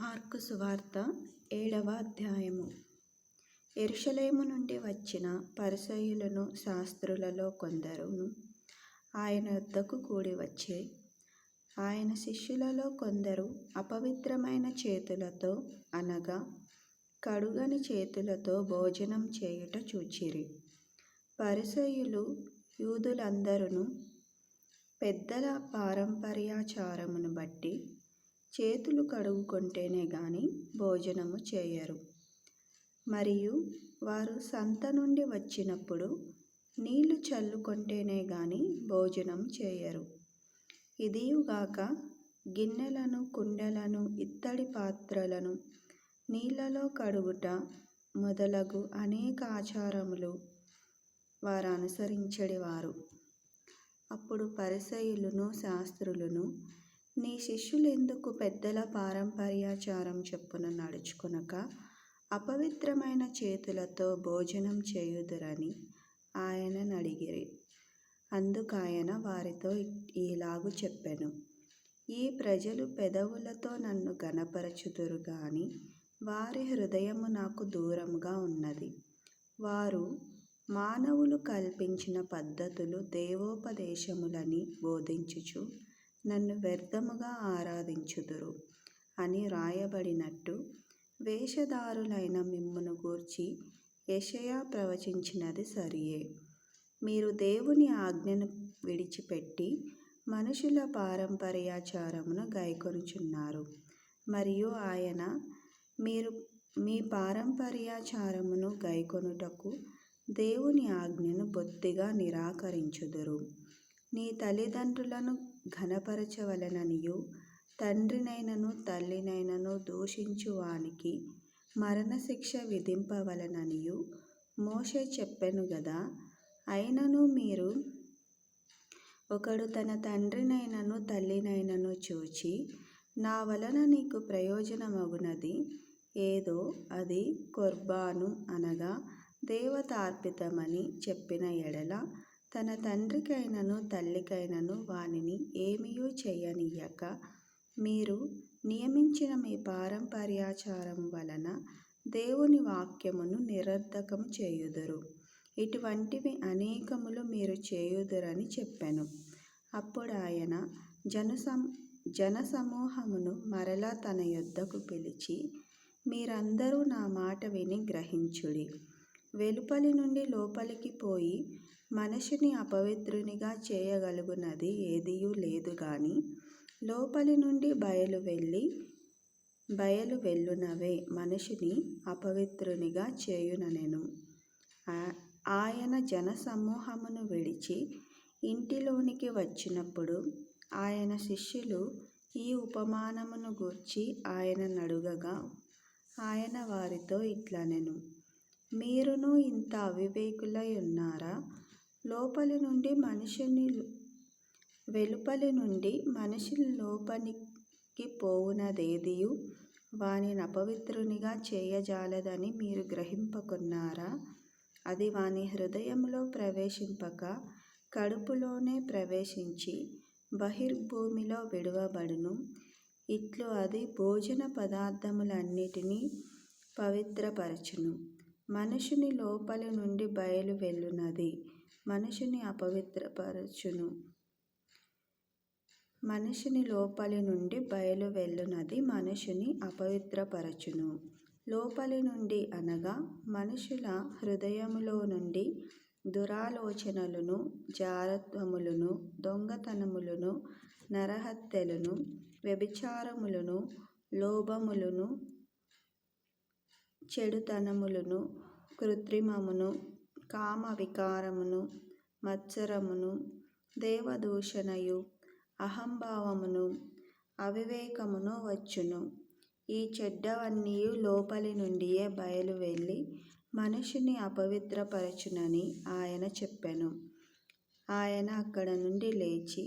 Mark సువార్త ఏడవ అధ్యాయము. ఎరుషలేము నుండి వచ్చిన పరిసయులను శాస్త్రులలో కొందరును ఆయన వద్దకు కూడి వచ్చే ఆయన శిష్యులలో కొందరు అపవిత్రమైన చేతులతో అనగా కడుగని చేతులతో భోజనం చేయుట చూచిరి. పరిసయులు యూదులందరును పెద్దల పారంపర్యాచారమును బట్టి చేతులు కడుగుకొంటేనే గాని భోజనము చేయరు. మరియు వారు సంత నుండి వచ్చినప్పుడు నీళ్ళు చల్లుకొంటేనే గాని భోజనం చేయరు. ఇదియుగాక గిన్నెలను కుండలను ఇత్తడి పాత్రలను నీళ్ళలో కడుగుట మొదలగు అనేక ఆచారములు వారు అనుసరించడివారు అప్పుడు పరిసయులను శాస్త్రులను నీ శిష్యులెందుకు పెద్దల పారంపర్యాచారం చెప్పున నడుచుకునక అపవిత్రమైన చేతులతో భోజనం చేయుదురని ఆయననడిగిరి అందుకాయన వారితో ఈలాగు చెప్పెను. ఈ ప్రజలు పెదవులతో నన్ను గనపరచుదురు గాని వారి హృదయము నాకు దూరంగా ఉన్నది. వారు మానవులు కల్పించిన పద్ధతులు దేవోపదేశములని బోధించుచు నన్ను వ్యర్థముగా ఆరాధించుదురు అని రాయబడినట్టు వేషధారులైన మిమ్మును గూర్చి యషయా ప్రవచించినది సరియే. మీరు దేవుని ఆజ్ఞను విడిచిపెట్టి మనుషుల పారంపర్యాచారమును గైకొనుచున్నారు. మరియు ఆయన మీరు మీ పారంపర్యాచారమును గైకొనుటకు దేవుని ఆజ్ఞను బొత్తిగా నిరాకరించుదురు. నీ తల్లిదండ్రులను ఘనపరచవలెననియూ. తండ్రినైనను తల్లినైనను దూషించు వానికి మరణశిక్ష విధింపవలననియు. మోషే చెప్పెను గదా అయినను మీరు ఒకడు తన తండ్రినైనను తల్లినైనను చూచి నా వలన నీకు ప్రయోజనమగునది. ఏదో అది కొర్బాను అనగా దేవతార్పితమని చెప్పిన ఎడల తన తండ్రికైనను తల్లికైనను వానిని ఏమియూ చేయనీయక. మీరు నియమించిన మీ పారంపర్యాచారం వలన దేవుని వాక్యమును నిరర్ధకము చేయుదురు. ఇటువంటివి అనేకములు మీరు చేయుదురని అప్పుడు ఆయన జనసం జనసమూహమును మరలా తన యొద్దకు పిలిచి మీరందరూ నా మాట విని గ్రహించుడి. వెలుపలి నుండి లోపలికి పోయి మనిషిని అపవిత్రునిగా చేయగలుగునది ఏదియూ లేదు గాని లోపలి నుండి బయలు వెళ్ళి బయలు వెళ్ళునవే మనిషిని అపవిత్రునిగా చేయుననెను ఆయన జనసమూహమును విడిచి ఇంటిలోనికి వచ్చినప్పుడు ఆయన శిష్యులు ఈ ఉపమానమును గూర్చి ఆయన నడుగగా ఆయన వారితో ఇట్లనెను. మీరును ఇంత అవివేకులై ఉన్నారా? లోపలి నుండి మనిషిని వెలుపలి నుండి మనిషిని లోపలికి పోవునదేదియు? వానిని అపవిత్రునిగా చేయజాలదని మీరు గ్రహింపకున్నారా? అది వాని హృదయంలో ప్రవేశింపక కడుపులోనే ప్రవేశించి బహిర్భూమిలో విడువబడును. ఇట్లు అది భోజన పదార్థములన్నిటినీ పవిత్రపరచును. మనుషుని లోపలి నుండి బయలు వెళ్ళునది. మనిషిని అపవిత్రపరచును. మనిషిని లోపలి నుండి బయలు వెళ్ళునది. మనిషిని అపవిత్రపరచును. లోపలి నుండి అనగా మనుషుల హృదయములో నుండి దురాలోచనలను జారత్వములను దొంగతనములను నరహత్యలను వ్యభిచారములను లోభములను చెడుతనములను కృత్రిమమును కామ వికారమును మత్సరమును దేవదూషణయు అహంభావమును అవివేకమును వచ్చును. ఈ చెడ్డవన్నీ లోపలి నుండియే బయలు వెళ్ళి మనిషిని అపవిత్రపరచునని ఆయన చెప్పెను. ఆయన అక్కడ నుండి లేచి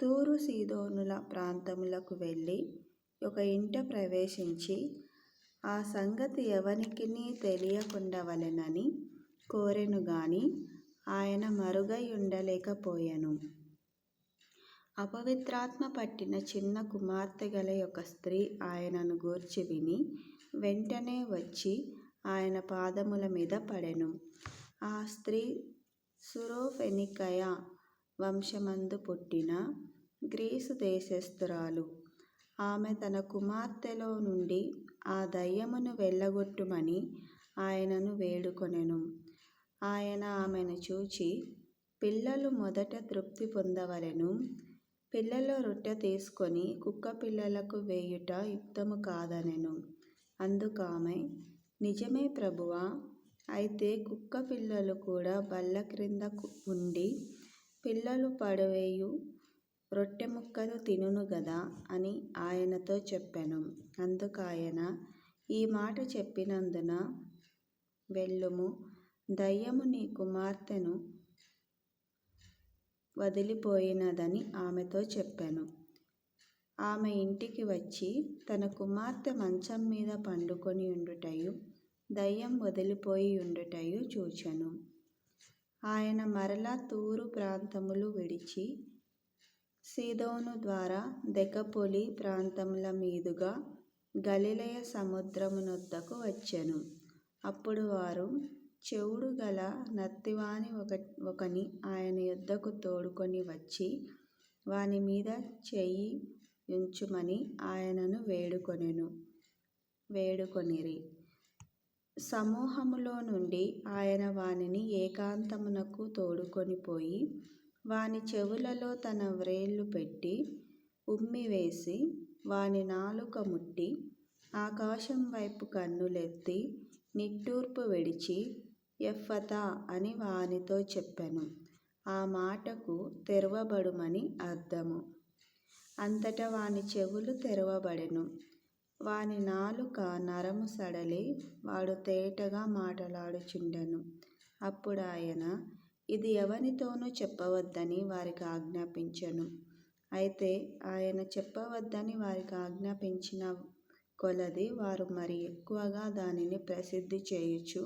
తూరు సీదోనుల ప్రాంతములకు వెళ్ళి ఒక ఇంట ప్రవేశించి ఆ సంగతి ఎవనికినీ తెలియకుండవలెనని కోరెను గాని ఆయన మరుగై ఉండలేకపోయెను అపవిత్రాత్మ పట్టిన చిన్న కుమార్తె గల ఒక స్త్రీ ఆయనను గూర్చి విని వెంటనే వచ్చి ఆయన పాదముల మీద పడెను. ఆ స్త్రీ సురోఫెనికయ వంశమందు పుట్టిన గ్రీసు దేశస్థురాలు. ఆమె తన కుమార్తెలో నుండి ఆ దయ్యమును వెళ్ళగొట్టుమని ఆయనను వేడుకొనెను. ఆయన ఆమెను చూచి, పిల్లలు మొదట తృప్తి పొందవలెను. పిల్లల రొట్టె తీసుకొని కుక్క పిల్లలకు వేయుట యుక్తము కాదనెను. అందుకామె, నిజమే ప్రభువా. అయితే కుక్క పిల్లలు కూడా బల్ల క్రింద ఉండి పిల్లలు పడవేయు రొట్టె ముక్కలు తినును గదా అని ఆయనతో చెప్పెను. అందుకాయన, ఈ మాట చెప్పినందున వెళ్ళుము, దయ్యము నీ కుమార్తెను వదిలిపోయినదని ఆమెతో చెప్పాను ఆమె ఇంటికి వచ్చి తన కుమార్తె మంచం మీద పండుకొని ఉండుటయు దయ్యం వదిలిపోయి ఉండుటయు చూచెను. ఆయన మరలా తూరు ప్రాంతములు విడిచి సీదోను ద్వారా దెకపొలి ప్రాంతముల మీదుగా గలిలయ సముద్రమునొద్దకు వచ్చెను. అప్పుడు వారు చెవుడు గల నత్తివాని ఒక ఒకని ఆయన యొద్దకు తోడుకొని వచ్చి వాని మీద చెయ్యి ఉంచుమని ఆయనను వేడుకొనిరి. సమూహములో నుండి ఆయన వానిని ఏకాంతమునకు తోడుకొని పోయి వాని చెవులలో తన వ్రేళ్ళు పెట్టి ఉమ్మివేసి, వాని నాలుక ముట్టి, ఆకాశం వైపు కన్నులెత్తి నిట్టూర్పు విడిచి, ఎఫ్ఫతా అని వానితో చెప్పెను. ఆ మాటకు తెరవబడుమని అర్థము. అంతటా వాని చెవులు తెరవబడెను. వాని నాలుక నరము సడలి వాడు తేటగా మాటలాడుచుండెను. అప్పుడాయన, ఇది ఎవనితోనూ చెప్పవద్దని వారికి ఆజ్ఞాపించను అయితే ఆయన చెప్పవద్దని వారికి ఆజ్ఞాపించిన కొలది వారు మరి ఎక్కువగా దానిని ప్రసిద్ధి చేయుచూ,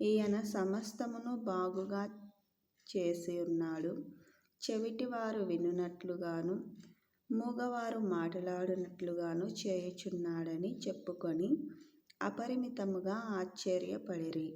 ఈయన సమస్తమును బాగుగా చేసి ఉన్నాడు చెవిటివారు వినునట్లుగాను మూగవారు మాట్లాడినట్లుగాను చేయుచున్నాడని చెప్పుకొని అపరిమితముగా ఆశ్చర్యపడిరి.